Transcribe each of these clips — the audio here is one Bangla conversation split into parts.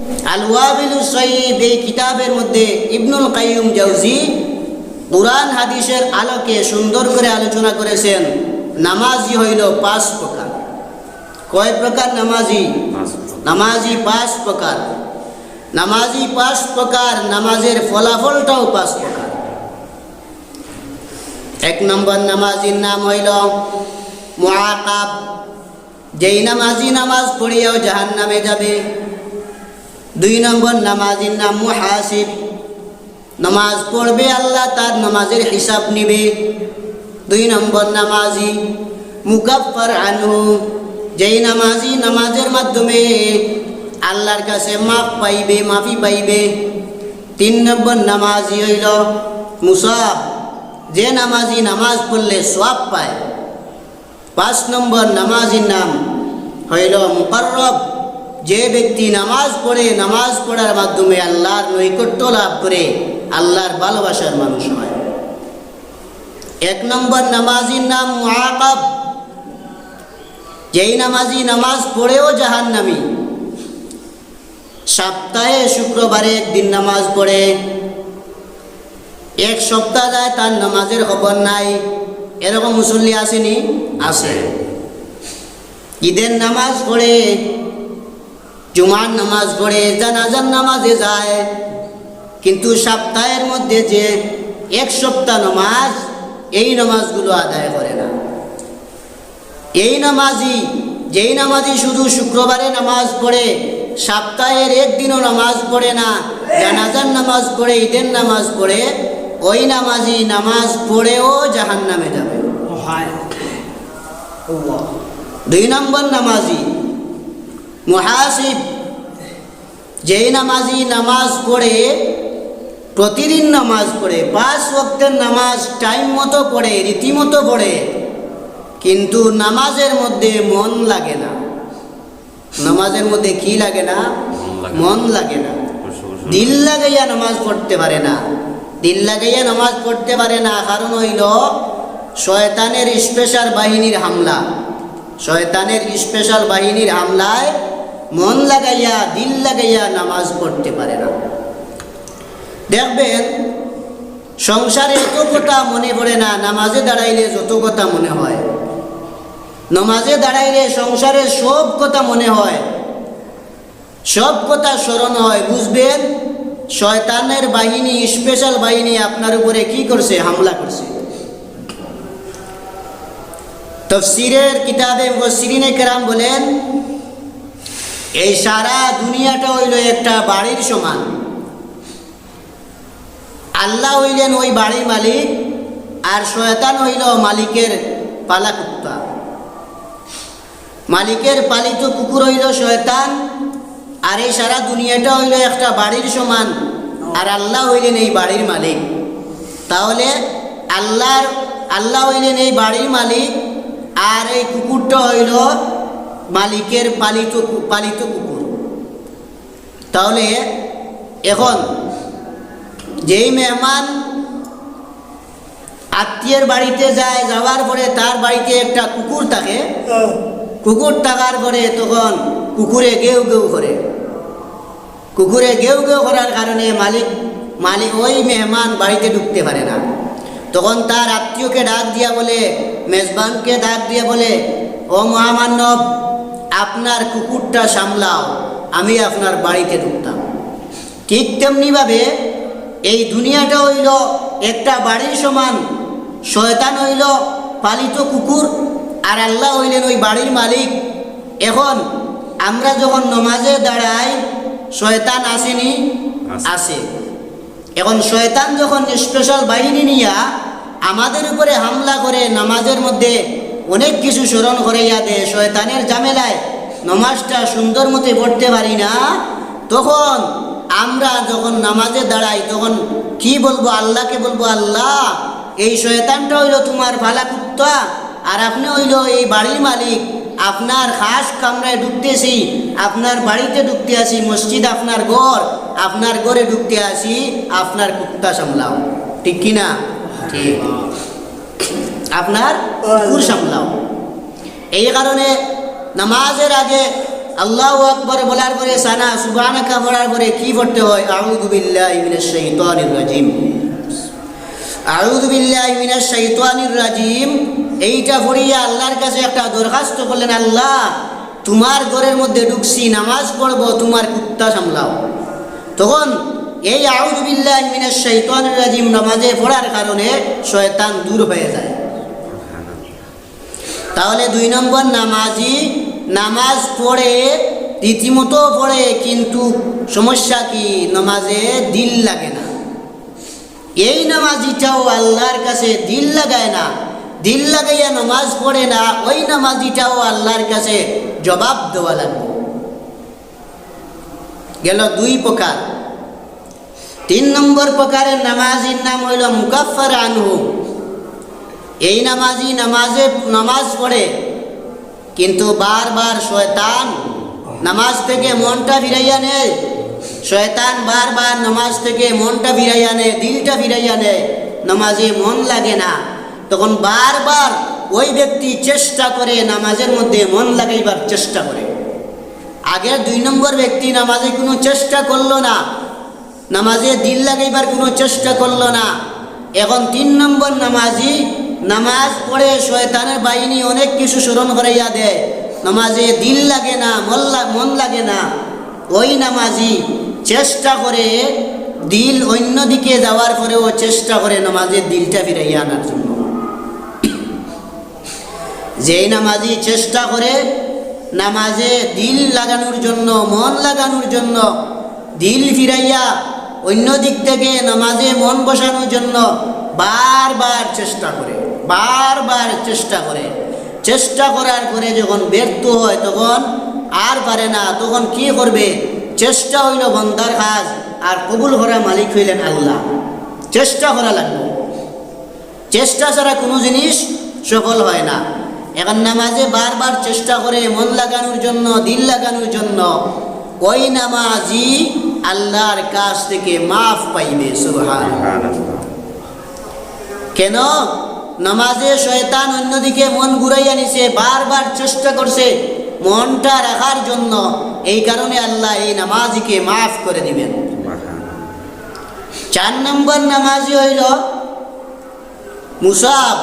আল ওয়াবিল সঈব এই কিতাবের মধ্যে ইবনুল কাইয়ুম জাউজি কুরআন হাদিসের আলোকে সুন্দর করে আলোচনা করেছেন। নামাজি হইল পাঁচ প্রকার। কয় প্রকার নামাজি? নামাজি পাঁচ প্রকার। নামাজি পাঁচ প্রকার নামাজের ফলাফলটাও পাঁচ প্রকার। এক নম্বর নামাজির নাম হইল মহাকাব যেই নামাজি নামাজ পড়িয়াও জাহান নামে যাবে। দুই নম্বর নামাজির নাম মুহাসিব নামাজ পড়বে আল্লাহ, তার নামাজের হিসাব নিবে। দুই নম্বর নামাজি মুকাফার আনহু। যেই নামাজি নামাজের মাধ্যমে আল্লাহর কাছে মাফ পাইবে, মাফি পাইবে। তিন নম্বর নামাজি হইল মুসাফ। যে নামাজি নামাজ পড়লে সব পায়। পাঁচ নম্বর নামাজির নাম হইল মুকর্রব। যে ব্যক্তি নামাজ পড়ে, নামাজ পড়ার মাধ্যমে আল্লাহর নৈকট্য লাভ করে, আল্লাহর ভালোবাসার মানুষ হয়। এক নম্বর নামাজির নাম মুআকাব। যেই নামাজি নামাজ পড়েও জাহান্নামী। সপ্তাহে শুক্রবারে একদিন নামাজ পড়ে। এক সপ্তাহ যায়, তার নামাজের খবর নাই। এরকম মুসল্লি আসেনি? আসে। ঈদের নামাজ পড়ে। জুমার নামাজ পড়ে জানাজার নামাজে যায়। কিন্তু সপ্তাহের মধ্যে যে এক সপ্তাহ নামাজ এই নামাজগুলো আদায় করে না। এই নামাজি যেই নামাজি শুধু শুক্রবারে নামাজ পড়ে সপ্তাহের একদিনও নামাজ পড়ে না জানাজার নামাজ পড়ে ঈদের নামাজ পড়ে ওই নামাজি নামাজ পড়েও জাহান নামে যাবে দুই নম্বর নামাজি মুহাসিব। যেই নামাজি নামাজ পড়ে, প্রতিদিন নামাজ পড়ে, পাঁচ ওয়াক্তের নামাজ টাইম মতো পড়ে, রীতিমতো পড়ে, কিন্তু নামাজের মধ্যে মন লাগে না। নামাজের মধ্যে কি লাগে না? মন লাগে না। দিল লাগাইয়া নামাজ পড়তে পারে না। দিল লাগাইয়া নামাজ পড়তে পারে না, কারণ হইল শয়তানের স্পেশাল বাহিনীর হামলা। শয়তানের স্পেশাল বাহিনীর হামলায় মন লাগাইয়া, দিল লাগাইয়া নামাজ পড়তে পারে না। দেখবেন, সংসারে এত কথা মনে পড়ে না, নামাজে দাঁড়াইলে যত কথা মনে হয়। নামাজে দাঁড়াইলে সংসারের সব কথা মনে হয়। সব কথা স্মরণ হয়, বুঝবেন? শয়তানের বাহিনী স্পেশাল বাহিনী আপনার উপরে কি করছে? হামলা করছে। তফসিরের কিতাবে মুসিরিনে কেরাম বলেন এই সারা দুনিয়াটা হইল একটা বাড়ির সমান। আল্লাহ হইলেন ওই বাড়ির মালিক আর শয়তান হইল মালিকের পালা কুত্তা মালিকের পালিত কুকুর হইল শয়তান আর এই সারা দুনিয়াটা হইল একটা বাড়ির সমান আর আল্লাহ হইলেন এই বাড়ির মালিক। তাহলে আল্লাহর আল্লাহ হইলেন এই বাড়ির মালিক আর এই কুকুরটা হইল মালিকের পালিত পালিত কুকুর। তাহলে এখন যেই মেহমান আত্মীয়ের বাড়িতে যায়, যাওয়ার পরে তার বাড়িতে একটা কুকুর থাকে। কুকুর থাকার পরে তখন কুকুরে গেউ গেউ করে। কুকুরে গেউ গেউ করার কারণে মালিক মালিক ওই মেহমান বাড়িতে ঢুকতে পারে না। তখন তার আত্মীয়কে ডাক দিয়া বলে, মেজবানকে ডাক দিয়ে বলে ও মহামান্যব আপনার কুকুরটা সামলাও আমি আপনার বাড়িতে ঢুকতাম। ঠিক তেমনিভাবে এই দুনিয়াটা হইল একটা বাড়ির সমান শয়তান হইল পালিত কুকুর আর আল্লাহ হইলেন ওই বাড়ির মালিক। এখন আমরা যখন নমাজে দাঁড়াই শয়তান আসেনি আসে। এখন শয়তান যখন স্পেশাল বাহিনী নিয়া আমাদের উপরে হামলা করে নামাজের মধ্যে অনেক কিছু স্মরণ করে দে, শয়তানের জামেলায় নমাজটা সুন্দর মতে পড়তে পারি না। তখন আমরা যখন নামাজে দাঁড়াই, তখন কি বলব? আল্লাহকে বলব, আল্লাহ, এই শয়তানটা হইল তোমার ভালা কুত্তা আর আপনি হইল এই বাড়ির মালিক। আপনার খাস কামরায় ঢুকতেছি, আপনার বাড়িতে ঢুকতে আসি মসজিদ আপনার ঘর, আপনার ঘরে ঢুকতে আসি আপনার কুত্তা সামলাও। ঠিক কি না? ঠিক। আপনার কুকুর সামলাও। এই কারণে নামাজের আগে আল্লাহ আকবর বলার পরে সানা সুবানাকা বলার পরে কি পড়তে হয়? আউযু বিল্লাহি মিনাশ শাইতানির রাজিম। আউযু বিল্লাহি মিনাশ শাইতানির রাজিম। এইটা পড়িয়া আল্লাহর কাছে একটা দরখাস্ত করলেন, আল্লাহ, তোমার ঘরের মধ্যে ঢুকছি, নামাজ পড়ব, তোমার কুত্তা সামলাও। তখন এই আউযু বিল্লাহি মিনাশ শাইতানির রাজিম নামাজে পড়ার কারণে শয়তান দূর হয়ে যায়। তাহলে দুই নম্বর নামাজি নামাজ পড়ে, রীতিমতো পড়ে, কিন্তু সমস্যা কি? নামাজে দিল লাগে না। এই নামাজিটাও আল্লাহর কাছে দিল লাগায় না। দিল লাগাইয়া নামাজ পড়ে না, ওই নামাজিটাও আল্লাহর কাছে জবাব দেওয়া লাগবে। গেল দুই প্রকার। তিন নম্বর প্রকারের নামাজির নাম হইল মুকাফার আনহু। এই নামাজি নামাজে, নামাজ পড়ে, কিন্তু বারবার শয়তান নামাজ থেকে মনটা ফিরাইয়া নেয়। শয়তান বারবার নামাজ থেকে মনটা ফিরাইয়া নেয়, দিলটা ফিরাইয়া নেয়। নামাজে মন লাগে না। তখন বারবার ওই ব্যক্তি চেষ্টা করে নামাজের মধ্যে মন লাগাইবার চেষ্টা করে। আগের দুই নম্বর ব্যক্তি নামাজে কোনো চেষ্টা করল না। নামাজে দিল লাগাইবার কোনো চেষ্টা করল না। এখন তিন নম্বর নামাজি নামাজ পড়ে শয়তানের বাহিনী অনেক কিছু স্মরণ করাইয়া দেয়। নামাজে দিল লাগে না মন মন লাগে না। ওই নামাজি চেষ্টা করে দিল অন্য দিকে যাওয়ার পরেও চেষ্টা করে নামাজের দিলটা ফিরাইয়া আনার জন্য। যেই নামাজি চেষ্টা করে নামাজে দিল লাগানোর জন্য, মন লাগানোর জন্য দিল ফিরাইয়া অন্য দিক থেকে নামাজে মন বসানোর জন্য বারবার চেষ্টা করে। বারবার চেষ্টা করে। চেষ্টা করার পরে যখন ব্যর্থ হয়, তখন আর পারে না, তখন কি করবে? চেষ্টা হইল বন্দার কাজ, আর কবুল করা মালিক হইলেন আল্লাহ। চেষ্টা করা লাগবে। চেষ্টা ছাড়া কোনো জিনিস সফল হয় না। এখন নামাজে বারবার চেষ্টা করে, মন লাগানোর জন্য, দিল লাগানোর জন্য, ওই নামাজি আল্লাহর কাছ থেকে মাফ পাইবে সুবহান কেন? নামাজে শয়তান অন্যদিকে মন ঘুরাইয়া নিছে, বারবার চেষ্টা করছে মনটা রাখার জন্য। এই কারণে আল্লাহ এই নামাজিকে মাফ করে দিবেন। চার নম্বর নামাজি হইল মুসাব।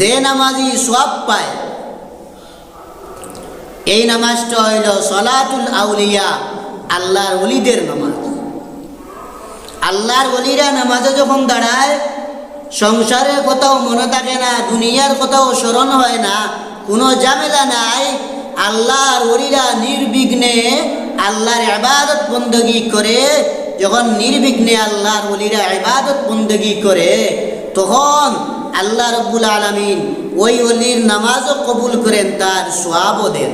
দে নামাজি সব পায়, এই নামাজটা হইল সলাতুল আউলিয়া, আল্লাহর অলিদের নামাজ। আল্লাহর অলিরা নামাজে যখন দাঁড়ায় সংসারের কথাও মনে থাকে না দুনিয়ার কথাও স্মরণ হয় না কোনো ঝামেলা নাই। আল্লাহর অলিরা নির্বিঘ্নে আল্লাহর আবাদত বন্দগি করে যখন নির্বিঘ্নে আল্লাহর অলিরা আবাদত বন্দগি করে তখন আল্লাহ রব্বুল আলমিন ওই অলির নামাজও কবুল করেন তার সোয়াবও দেন।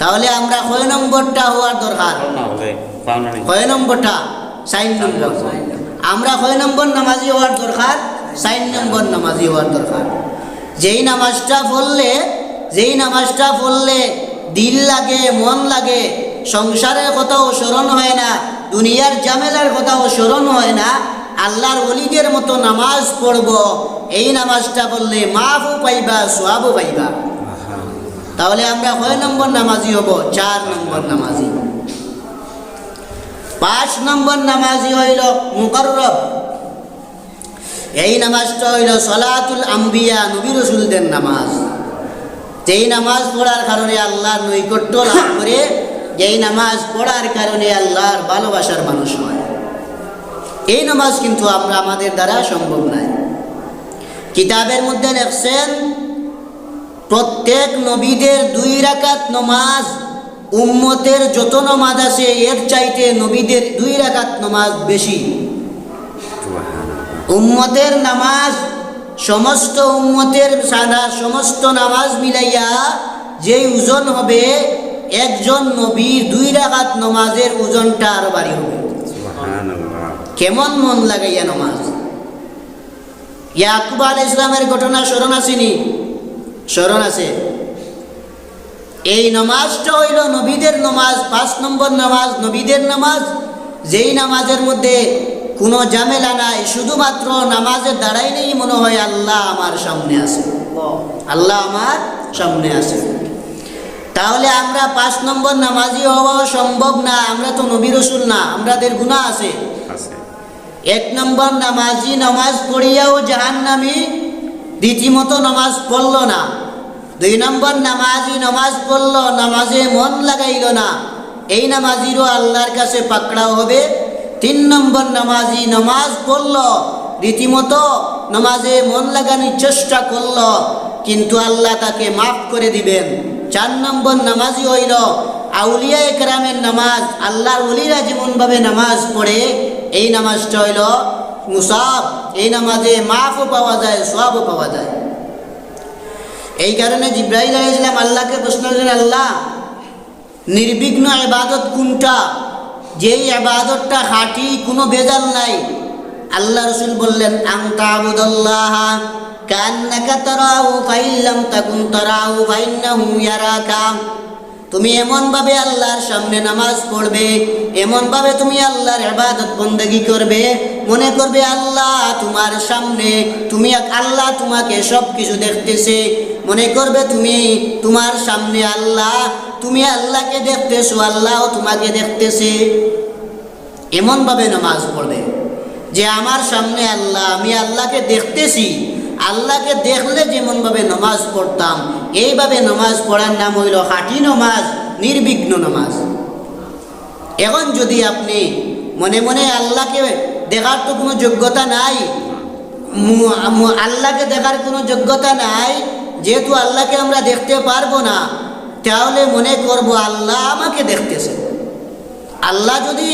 তাহলে আমরা কয় নম্বরটা হওয়ার দরকার? কয় নম্বরটা? সাইন নম্বর। আমরা কয় নম্বর নামাজি হওয়ার দরকার সাইন নম্বর নামাজি হওয়ার দরকার। যেই নামাজটা পড়লে যেই নামাজটা পড়লে দিল লাগে মন লাগে সংসারের কথাও স্মরণ হয় না দুনিয়ার জামেলার কথাও স্মরণ হয় না আল্লাহর অলিদের মতো নামাজ পড়ব এই নামাজটা পড়লে মাফও পাইবা সোয়াবও পাইবা। তাহলে আমরা কয় নম্বর নামাজি হব চার নম্বর নামাজি। পাঁচ নম্বর নামাজি হইল মুকররব। এই নামাজটা হইল সলাতুল আম্বিয়া, নবী রসুলদের নামাজ। যেই নামাজ পড়ার কারণে আল্লাহর নৈকট্য লাভ করে, যেই নামাজ পড়ার কারণে আল্লাহর ভালোবাসার মানুষ হয়। এই নামাজ কিন্তু আমরা আমাদের দ্বারা সম্ভব নয়। কিতাবের মধ্যে লেখছেন, প্রত্যেক নবীদের দুই রাকাত নমাজ উম্মতের যত নমাজ আছে এর চাইতে নবীদের দুই রাকাত নমাজ বেশি। উম্মতের নামাজ সমস্ত উম্মতের সাদা সমস্ত নামাজ মিলাইয়া যে ওজন হবে একজন নবীর দুই রাকাত নমাজের ওজনটা আরও বাড়ি হবে। কেমন মন লাগাইয়া নমাজ? ইয়াকুব আল ইসলামের ঘটনা স্মরণ আসেনি স্মরণ আছে। এই নামাজটা হইল নবীদের নামাজ পাঁচ নম্বর নামাজ নবীদের নামাজ। যেই নামাজের মধ্যে কোনো ঝামেলা নাই শুধুমাত্র নামাজের দাঁড়াইলেই মনে হয় আল্লাহ আমার সামনে আছে। আল্লাহ আমার সামনে আছে। তাহলে আমরা পাঁচ নম্বর নামাজি হওয়া সম্ভব না আমরা তো নবী রসুল না আমাদের গুণা আছে। আছে। এক নম্বর নামাজি নামাজ পড়িয়াও জাহান্নামি রীতিমতো নামাজ পড়ল না। দুই নম্বর নামাজি নামাজ পড়ল, নামাজে মন লাগাইল না। এই নামাজিরও আল্লাহর কাছে পাকড়াও হবে। তিন নম্বর নামাজি নামাজ পড়ল, রীতিমতো নামাজে মন লাগানোর চেষ্টা করল, কিন্তু আল্লাহ তাকে মাফ করে দিবেন। চার নম্বর নামাজি হইল, আউলিয়া একরামের নামাজ, আল্লাহর অলিরা যেমনভাবে নামাজ পড়ে, এই নামাজটা হইল মুসাফ। এই নামাজে মাফও পাওয়া যায় সবও পাওয়া যায়। এই কারণে জিব্রাহিল আলাইসলাম আল্লাহকে প্রশ্ন করলেন, আল্লাহ, নির্বিঘ্ন আবাদত কোনটা? যেই আবাদতটা হাঁটি কোনো বেজাল নাই। আল্লাহ রসুল বললেন আংতা কান্নাকা তারাও ফাইল্লাম তাকুন তারাহু ফাইন্নাহু ইয়ারাকা। তুমি এমনভাবে আল্লাহর সামনে নামাজ পড়বে এমনভাবে তুমি আল্লাহর ইবাদত বন্দেগি করবে, মনে করবে আল্লাহ তোমার সামনে, তুমি আল্লাহ তোমাকে সব কিছু দেখতেছে। মনে করবে তুমি তোমার সামনে আল্লাহ, তুমি আল্লাহকে দেখতেছো, আল্লাহও তোমাকে দেখতেছে। এমনভাবে নামাজ পড়বে যে আমার সামনে আল্লাহ, আমি আল্লাহকে দেখতেছি। আল্লাহকে দেখলে যেমনভাবে নামাজ পড়তাম, এইভাবে নামাজ পড়ার নাম হইল হাঁটি নামাজ, নির্বিঘ্ন নামাজ। এখন যদি আপনি মনে মনে আল্লাহকে দেখার তো কোনো যোগ্যতা নাই আল্লাহকে দেখার কোনো যোগ্যতা নাই, যেহেতু আল্লাহকে আমরা দেখতে পারব না, তাহলে মনে করব আল্লাহ আমাকে দেখতেছে আল্লাহ যদি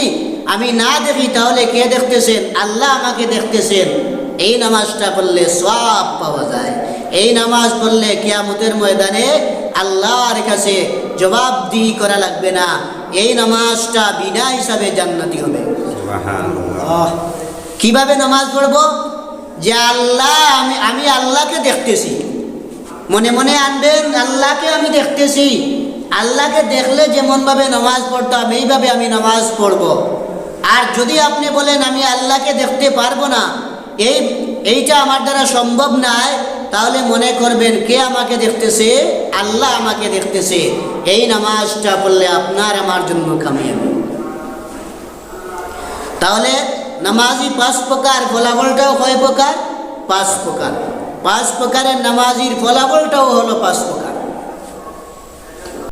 আমি না দেখি, তাহলে কে দেখতেছেন? আল্লাহ আমাকে দেখতেছেন। এই নামাজটা পড়লে সব পাওয়া যায়। এই নামাজ পড়লে কিয়ামতের ময়দানে আল্লাহর কাছে জবাবদিহি করা লাগবে না। এই নামাজটা বিনা হিসাবে জান্নাতি হবে। কীভাবে নামাজ পড়ব? যে আল্লাহ আমি আমি আল্লাহকে দেখতেছি। মনে মনে আনবেন আল্লাহকে আমি দেখতেছি। আল্লাহকে দেখলে যেমনভাবে নামাজ পড়তাম এইভাবে আমি নামাজ পড়ব। আর যদি আপনি বলেন আমি আল্লাহকে দেখতে পারব না এই, এইটা আমার দ্বারা সম্ভব নয় তাহলে মনে করবেন, কে আমাকে দেখতেছে? আল্লাহ আমাকে দেখতেছে। এই নামাজটা পড়লে আপনার আমার জন্য কামিয়াবি। তাহলে নামাজি পাঁচ প্রকার ফলাফলটাও কয় প্রকার? পাঁচ প্রকার। পাঁচ প্রকারের নামাজির ফলাফলটাও হলো পাঁচ প্রকার।